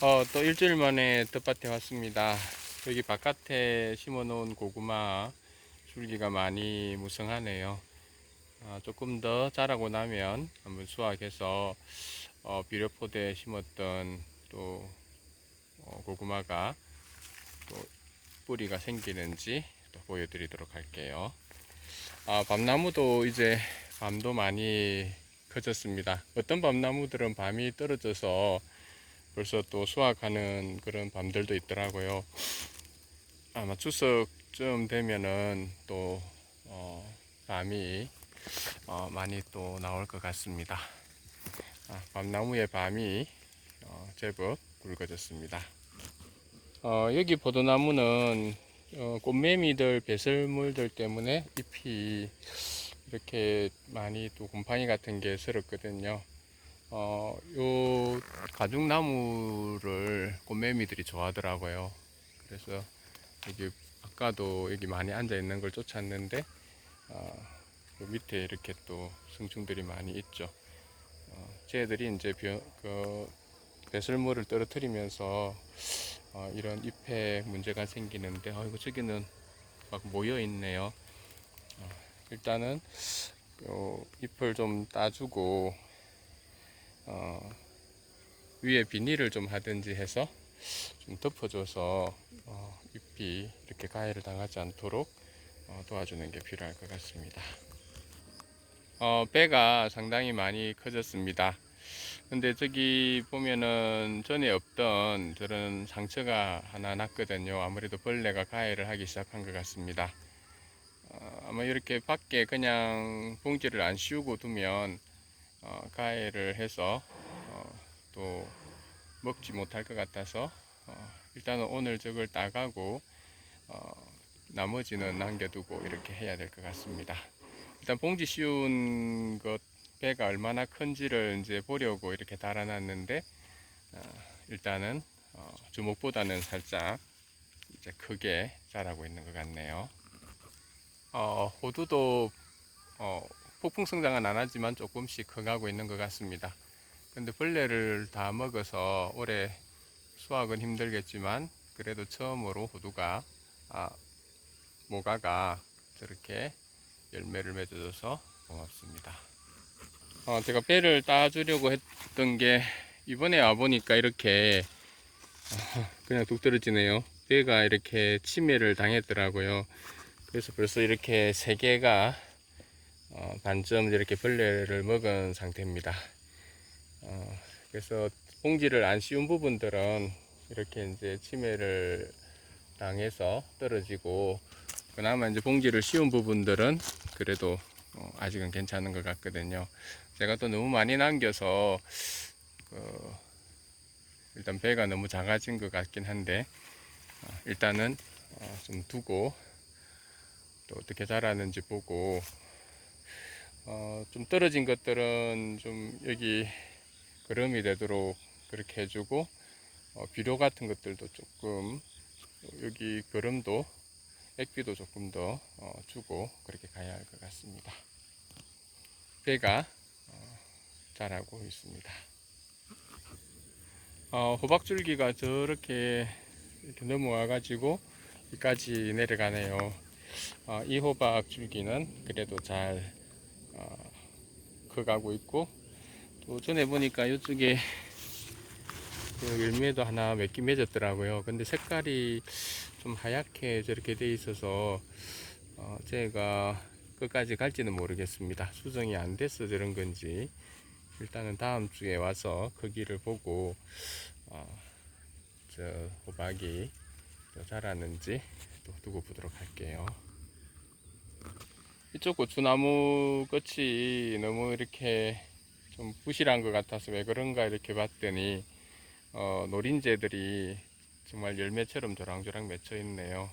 어, 또 일주일 만에 텃밭에 왔습니다. 여기 바깥에 심어 놓은 고구마 줄기가 많이 무성하네요. 아, 조금 더 자라고 나면 한번 수확해서 어, 비료포대에 심었던 또 어, 고구마가 또 뿌리가 생기는지 또 보여드리도록 할게요. 아, 밤나무도 이제 밤도 많이 커졌습니다. 어떤 밤나무들은 밤이 떨어져서 벌써 또 수확하는 그런 밤들도 있더라고요. 아마 추석쯤 되면은 또 어, 밤이 어, 많이 또 나올 것 같습니다. 아, 밤나무의 밤이 어, 제법 굵어졌습니다. 어, 여기 포도나무는 어, 꽃매미들 배설물들 때문에 잎이 이렇게 많이 또 곰팡이 같은 게 슬었거든요. 어, 요 가죽나무를 꽃매미들이 좋아하더라고요. 그래서 여기 아까도 여기 많이 앉아 있는 걸 쫓았는데 어, 그 밑에 이렇게 또 성충들이 많이 있죠. 어, 쟤들이 이제 벼, 그 배설물을 떨어뜨리면서 어, 이런 잎에 문제가 생기는데 어이구 저기는 막 모여 있네요. 어, 일단은 요 잎을 좀 따주고 어, 위에 비닐을 좀 하든지 해서 좀 덮어줘서 어, 잎이 이렇게 가해를 당하지 않도록 어, 도와주는 게 필요할 것 같습니다. 어, 배가 상당히 많이 커졌습니다. 근데 저기 보면은 전에 없던 저런 상처가 하나 났거든요. 아무래도 벌레가 가해를 하기 시작한 것 같습니다. 어, 아마 이렇게 밖에 그냥 봉지를 안 씌우고 두면 어, 가해를 해서 어, 또 먹지 못할 것 같아서 어, 일단은 오늘 저걸 따가고 어, 나머지는 남겨두고 이렇게 해야 될 것 같습니다. 일단 봉지 씌운 것 배가 얼마나 큰지를 이제 보려고 이렇게 달아놨는데 어, 일단은 어, 주먹보다는 살짝 이제 크게 자라고 있는 것 같네요. 어, 호두도 어, 폭풍 성장은 안 하지만 조금씩 커가고 있는 것 같습니다. 근데 벌레를 다 먹어서 올해 수확은 힘들겠지만 그래도 처음으로 호두가 아, 모가가 저렇게 열매를 맺어줘서 고맙습니다. 어, 제가 배를 따주려고 했던 게 이번에 와보니까 이렇게 어, 그냥 뚝 떨어지네요. 배가 이렇게 치매를 당했더라고요. 그래서 벌써 이렇게 세 개가 어, 반점 이렇게 벌레를 먹은 상태입니다. 어, 그래서 봉지를 안 씌운 부분들은 이렇게 이제 치매를 당해서 떨어지고 그나마 이제 봉지를 씌운 부분들은 그래도 어, 아직은 괜찮은 것 같거든요. 제가 또 너무 많이 남겨서 그 일단 배가 너무 작아진 것 같긴 한데 어, 일단은 어, 좀 두고 또 어떻게 자라는지 보고 어, 좀 떨어진 것들은 좀 여기 그름이 되도록 그렇게 해주고 어, 비료 같은 것들도 조금 여기 그름도 액비도 조금 더 어, 주고 그렇게 가야 할 것 같습니다. 배가 어, 자라고 있습니다. 어, 호박줄기가 저렇게 이렇게 넘어와 가지고 여기까지 내려가네요. 어, 이 호박 줄기는 그래도 잘 어, 커가고 있고 또 전에 보니까 이쪽에 그 열매도 하나 몇 개 맺었더라고요. 근데 색깔이 좀 하얗게 저렇게 돼 있어서 어, 제가 끝까지 갈지는 모르겠습니다. 수정이 안 돼서 저런 건지 일단은 다음 주에 와서 크기를 보고 어, 저 호박이 또 자라는지 또 두고 보도록 할게요. 이쪽 고추나무 끝이 너무 이렇게 좀 부실한 것 같아서 왜 그런가 이렇게 봤더니 어, 노린재들이 정말 열매처럼 조랑조랑 맺혀 있네요.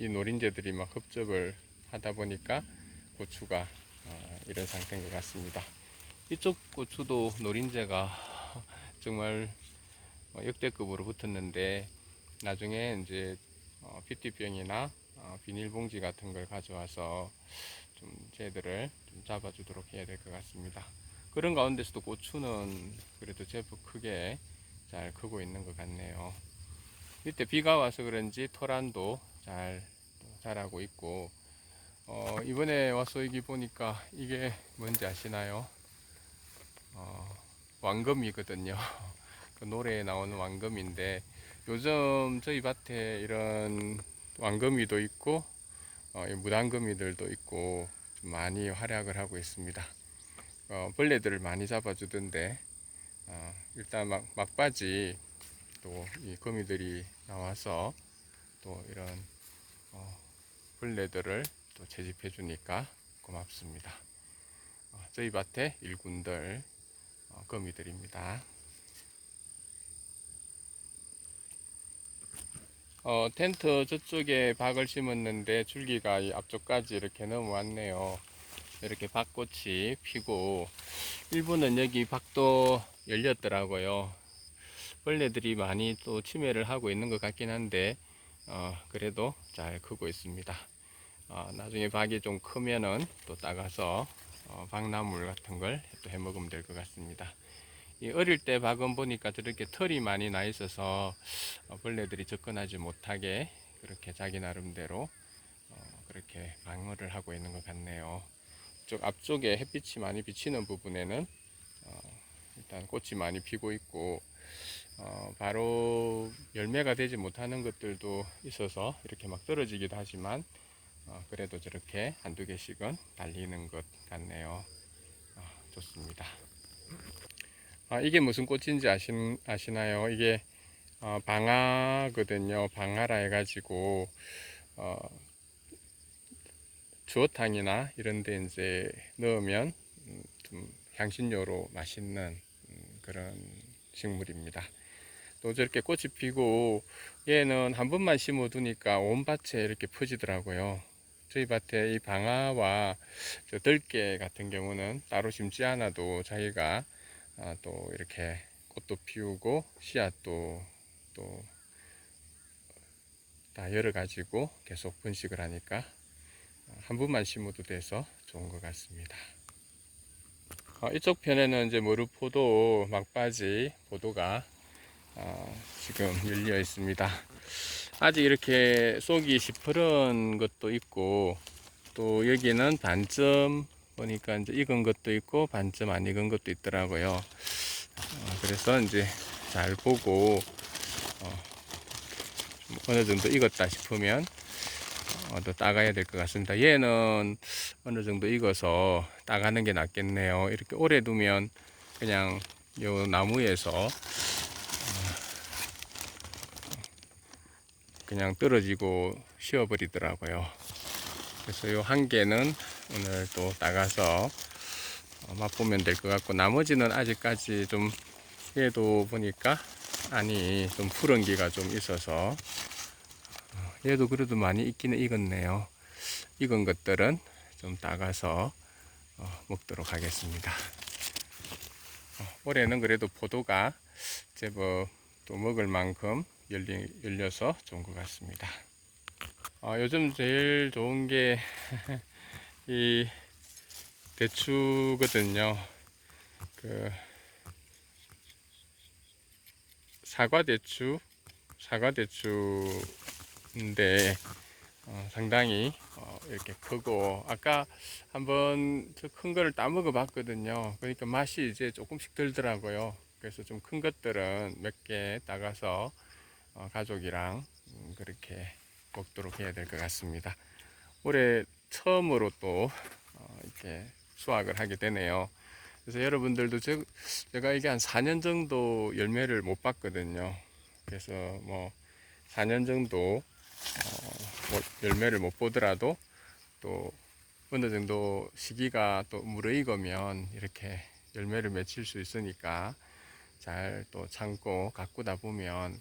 이 노린재들이 막 흡접을 하다 보니까 고추가 어, 이런 상태인 것 같습니다. 이쪽 고추도 노린재가 정말 어, 역대급으로 붙었는데 나중에 이제 어, PT병이나 어, 비닐봉지 같은 걸 가져와서 좀 쟤들을 좀 잡아주도록 해야 될 것 같습니다. 그런 가운데서도 고추는 그래도 제법 크게 잘 크고 있는 것 같네요. 밑에 비가 와서 그런지 토란도 잘 자라고 있고 어, 이번에 와서 여기 보니까 이게 뭔지 아시나요? 어, 왕금이거든요. 그 노래에 나오는 왕금인데 요즘 저희 밭에 이런 왕금이도 있고 어, 이 무당금이들도 있고 좀 많이 활약을 하고 있습니다. 어, 벌레들을 많이 잡아주던데 어, 일단 막, 막바지 또 이 거미들이 나와서 또 이런 어, 벌레들을 또 채집해 주니까 고맙습니다. 어, 저희 밭의 일군들 어, 거미들입니다. 어, 텐트 저쪽에 박을 심었는데 줄기가 이 앞쪽까지 이렇게 넘어왔네요. 이렇게 박꽃이 피고 일부는 여기 박도 열렸더라고요. 벌레들이 많이 또 침해를 하고 있는 것 같긴 한데 어, 그래도 잘 크고 있습니다. 어, 나중에 박이 좀 크면은 또 따가서 어, 박나물 같은 걸 또 해 먹으면 될 것 같습니다. 이 어릴 때 박은 보니까 저렇게 털이 많이 나 있어서 어, 벌레들이 접근하지 못하게 그렇게 자기 나름대로 어, 그렇게 방어를 하고 있는 것 같네요. 쪽 앞쪽에 햇빛이 많이 비치는 부분에는 어, 일단 꽃이 많이 피고 있고 어, 바로 열매가 되지 못하는 것들도 있어서 이렇게 막 떨어지기도 하지만 어, 그래도 저렇게 한두 개씩은 달리는 것 같네요. 어, 좋습니다. 아, 이게 무슨 꽃인지 아신, 아시나요? 이게 어, 방아거든요. 방아라 해가지고 어, 주어탕이나 이런 데 이제 넣으면 음, 좀 향신료로 맛있는 음, 그런 식물입니다. 또 저렇게 꽃이 피고 얘는 한 번만 심어두니까 온 밭에 이렇게 퍼지더라고요. 저희 밭에 이 방아와 저 들깨 같은 경우는 따로 심지 않아도 자기가 아, 또 이렇게 꽃도 피우고 씨앗도 또다 열어 가지고 계속 번식을 하니까 한 분만 심어도 돼서 좋은 것 같습니다. 어, 이쪽 편에는 이제 머루포도 막바지 포도가 어, 지금 열려 있습니다. 아직 이렇게 속이 시퍼런 것도 있고 또 여기는 반점 보니까 이제 익은 것도 있고 반점 안 익은 것도 있더라고요. 어, 그래서 이제 잘 보고 어, 좀 어느 정도 익었다 싶으면 어, 더 따가야 될 것 같습니다. 얘는 어느 정도 익어서 따가는 게 낫겠네요. 이렇게 오래 두면 그냥 요 나무에서 어, 그냥 떨어지고 쉬어버리더라고요. 그래서 요 한 개는 오늘 또 따가서 어, 맛보면 될 것 같고 나머지는 아직까지 좀 얘도 보니까 안이 좀 푸른 기가 좀 있어서 어, 얘도 그래도 많이 익기는 익었네요. 익은 것들은 좀 따가서 어, 먹도록 하겠습니다. 어, 올해는 그래도 포도가 제법 또 먹을 만큼 열려서 좋은 것 같습니다. 어, 요즘 제일 좋은 게 이 대추거든요. 그 사과 대추, 사과 대추인데 어, 상당히 어, 이렇게 크고 아까 한번 큰 거를 따 먹어 봤거든요. 그러니까 맛이 이제 조금씩 들더라고요. 그래서 좀 큰 것들은 몇 개 따가서 어, 가족이랑 음, 그렇게 먹도록 해야 될 것 같습니다. 올해 처음으로 또 어, 이렇게 수확을 하게 되네요. 그래서 여러분들도 제, 제가 이게 한 4년 정도 열매를 못 봤거든요. 그래서 뭐 4년 정도 어, 뭐 열매를 못 보더라도 또 어느 정도 시기가 또 무르익으면 이렇게 열매를 맺힐 수 있으니까 잘 또 참고 가꾸다 보면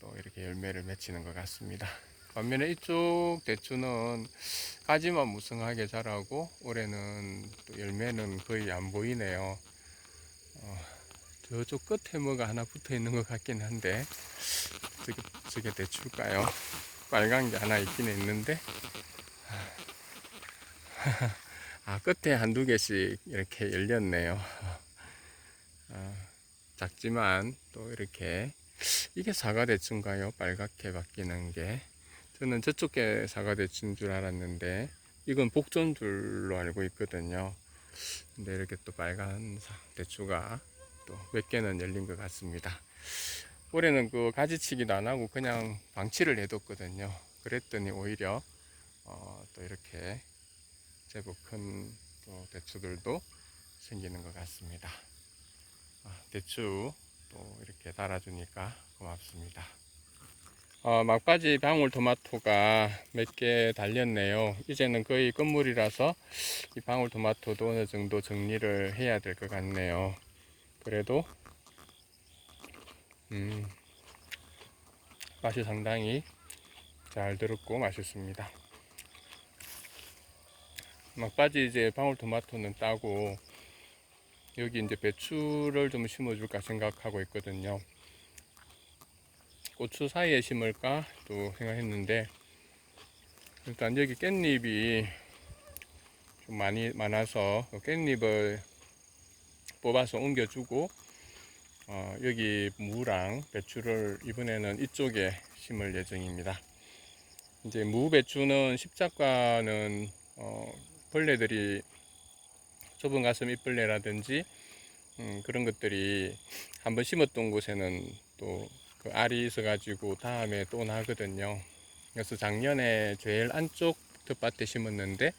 또 이렇게 열매를 맺히는 것 같습니다. 반면에 이쪽 대추는 가지만 무성하게 자라고 올해는 또 열매는 거의 안 보이네요. 어, 저쪽 끝에 뭐가 하나 붙어 있는 것 같긴 한데 저게, 저게 대추일까요? 빨간 게 하나 있긴 있는데 아 끝에 한두 개씩 이렇게 열렸네요. 아, 작지만 또 이렇게 이게 사과 대추인가요? 빨갛게 바뀌는 게 저는 저쪽 게 사과대추인 줄 알았는데 이건 복전줄로 알고 있거든요. 근데 이렇게 또 빨간 사- 대추가 또 몇 개는 열린 것 같습니다. 올해는 그 가지치기도 안 하고 그냥 방치를 해뒀거든요. 그랬더니 오히려 어, 또 이렇게 제법 큰또 대추들도 생기는 것 같습니다. 아, 대추 또 이렇게 달아주니까 고맙습니다. 어, 막바지 방울토마토가 몇 개 달렸네요. 이제는 거의 끝물이라서 이 방울토마토도 어느 정도 정리를 해야 될 것 같네요. 그래도 음, 맛이 상당히 잘 들었고 맛있습니다. 막바지 이제 방울토마토는 따고 여기 이제 배추를 좀 심어줄까 생각하고 있거든요. 고추 사이에 심을까 또 생각했는데 일단 여기 깻잎이 좀 많이 많아서 그 깻잎을 뽑아서 옮겨주고 어, 여기 무랑 배추를 이번에는 이쪽에 심을 예정입니다. 이제 무 배추는 십자가는 어, 벌레들이 좁은 가슴 잎벌레라든지 음, 그런 것들이 한번 심었던 곳에는 또 그 알이 있어가지고 다음에 또 나거든요. 그래서 작년에 제일 안쪽 텃밭에 심었는데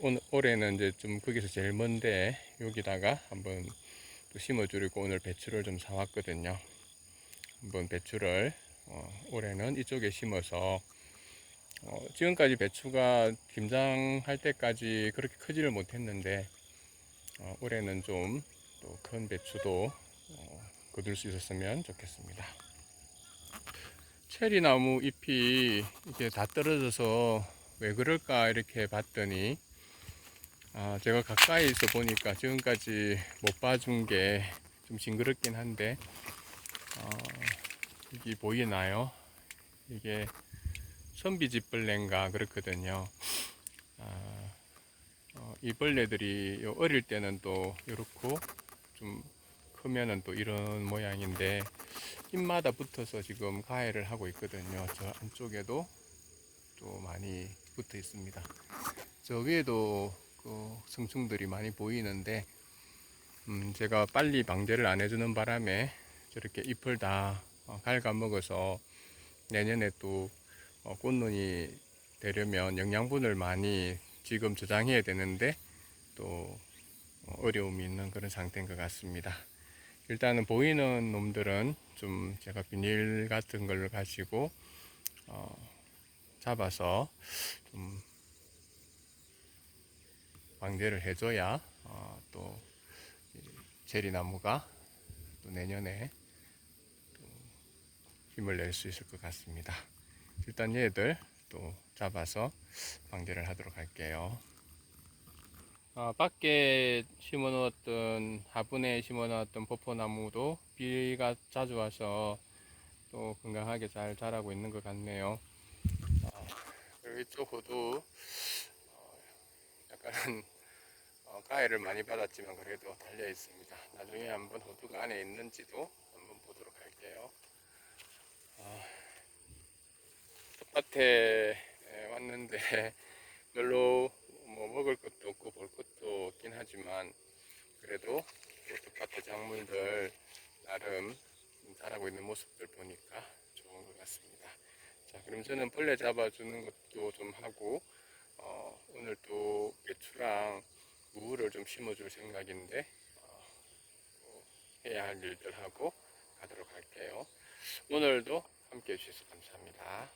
올, 올해는 이제 좀 거기서 제일 먼데 여기다가 한번 또 심어주려고 오늘 배추를 좀 사왔거든요. 한번 배추를 어, 올해는 이쪽에 심어서 어, 지금까지 배추가 김장할 때까지 그렇게 크지를 못했는데 어, 올해는 좀 또 큰 배추도 어, 거둘 수 있었으면 좋겠습니다. 체리 나무 잎이 이게 다 떨어져서 왜 그럴까 이렇게 봤더니 아, 제가 가까이서 보니까 지금까지 못 봐준 게 좀 징그럽긴 한데 어, 여기 보이나요? 이게 선비집벌레인가 그렇거든요. 아, 어, 이 벌레들이 요 어릴 때는 또 이렇고 좀 크면은 또 이런 모양인데 잎마다 붙어서 지금 가해를 하고 있거든요. 저 안쪽에도 또 많이 붙어 있습니다. 저 위에도 그 성충들이 많이 보이는데 음, 제가 빨리 방제를 안 해주는 바람에 저렇게 잎을 다 어, 갉아먹어서 내년에 또 어, 꽃눈이 되려면 영양분을 많이 지금 저장해야 되는데 또 어, 어려움이 있는 그런 상태인 것 같습니다. 일단은 보이는 놈들은 좀 제가 비닐 같은 걸 가지고 어, 잡아서 좀 방제를 해줘야 어, 또이 제리나무가 또 내년에 또 힘을 낼 수 있을 것 같습니다. 일단 얘들 또 잡아서 방제를 하도록 할게요. 아, 밖에 심어 놓았던 화분에 심어 놓았던 포포나무도 비가 자주 와서 또 건강하게 잘 자라고 있는 것 같네요. 아, 그리고 이쪽 호도 어, 약간은 어, 가해를 많이 받았지만 그래도 달려 있습니다. 나중에 한번 호두가 안에 있는지도 한번 보도록 할게요. 아, 텃밭에 에, 왔는데 별로 뭐 먹을 것도 없고 볼 것도 없긴 하지만 그래도 또 텃밭의 작물들 나름 자라고 있는 모습들 보니까 좋은 것 같습니다. 자, 그럼 저는 벌레 잡아주는 것도 좀 하고 어, 오늘 또 배추랑 무를 좀 심어줄 생각인데 어, 또 해야 할 일들 하고 가도록 할게요. 오늘도 함께 해주셔서 감사합니다.